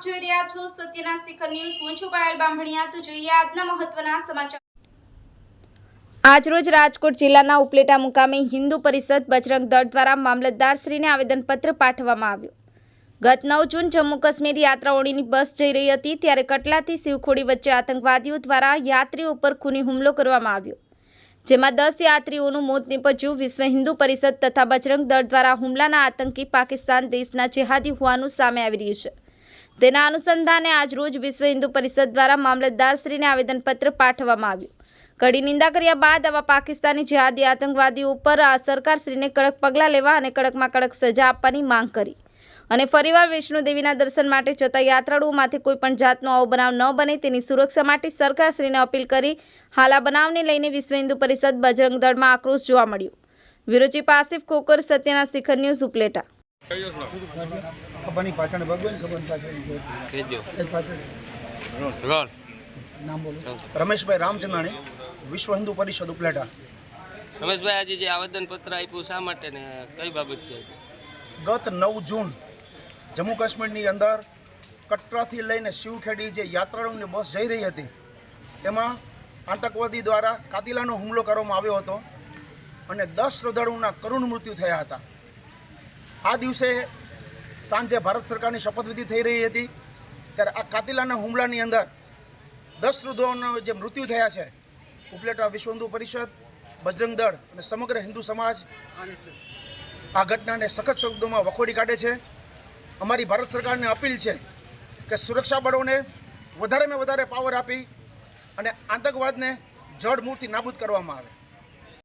સત્યના શિખર ન્યૂઝ, હું છું પાયલ બામભણિયા તો જોઈએ આજના મહત્વના સમાચાર. આજરોજ રાજકોટ જિલ્લાના ઉપલેટા મુકામે હિન્દુ પરિષદ બજરંગ દળ દ્વારા મામલતદારશ્રીને આવેદનપત્ર પાઠવવામાં આવ્યું. ગત નવ જૂન જમ્મુ કાશ્મીર યાત્રાઓની બસ જઈ રહી હતી ત્યારે કટલાથી શિવખોડી વચ્ચે આતંકવાદીઓ દ્વારા યાત્રીઓ પર ખૂની હુમલો કરવામાં આવ્યો. જેમાં દસ યાત્રીઓનું મોત નીપજ્યું. વિશ્વ હિન્દુ પરિષદ તથા બજરંગ દળ દ્વારા હુમલાના આતંકી પાકિસ્તાન દેશના જેહાદી હોવાનું સામે આવી રહ્યું છે. તેના અનુસંધાને આજરોજ વિશ્વ હિન્દુ પરિષદ દ્વારા મામલતદારશ્રીને આવેદનપત્ર પાઠવવામાં આવ્યું. કડી નિંદા કર્યા બાદ આવા પાકિસ્તાની જેહાદી આતંકવાદીઓ ઉપર આ સરકારશ્રીને કડક પગલાં લેવા અને કડકમાં કડક સજા આપવાની માંગ કરી. અને ફરીવાર વૈષ્ણોદેવીના દર્શન માટે જતા યાત્રાળુઓમાંથી કોઈપણ જાતનો આવો બનાવ ન બને તેની સુરક્ષા માટે સરકારશ્રીને અપીલ કરી હાલ આ બનાવને લઈને વિશ્વ હિન્દુ પરિષદ બજરંગ દળમાં આક્રોશ જોવા મળ્યો. વિરોચી પાસિફ ખોકર સત્યના શિખર ન્યૂઝ ઉપલેટા. ખબર પાછળ ભગવાન ખબર પાછળ પાછળ. રોલ. નામ બોલો. રમેશભાઈ રામચંદાણી વિશ્વ હિન્દુ પરિષદ ઉપલેટા. રમેશભાઈ આજે જે આવેદનપત્ર આપ્યું શા માટે ને કઈ બાબત છે ગત નવ જૂન જમ્મુ કાશ્મીરની અંદર કટરાથી લઈને શિવખેડી જે યાત્રાળુઓની બસ જઈ રહી હતી તેમાં આતંકવાદી દ્વારા કાતિલાનો હુમલો કરવામાં આવ્યો હતો અને દસ શ્રદ્ધાળુઓના કરુણ મૃત્યુ થયા હતા. આ દિવસે સાંજે ભારત સરકારની શપથવિધિ થઈ રહી હતી. ત્યારે આ કાતિલાના હુમલાની અંદર દસ વૃદ્ધોનો જે મૃત્યુ થયા છે, ઉપલેટા વિશ્વ હિન્દુ પરિષદ, બજરંગ દળ અને સમગ્ર હિન્દુ સમાજ આ ઘટનાને સખત શબ્દોમાં વખોડી કાઢે છે. અમારી ભારત સરકારને અપીલ છે કે સુરક્ષા બળોને વધારેમાં વધારે પાવર આપી અને આતંકવાદને જડમૂળથી નાબૂદ કરવામાં આવે.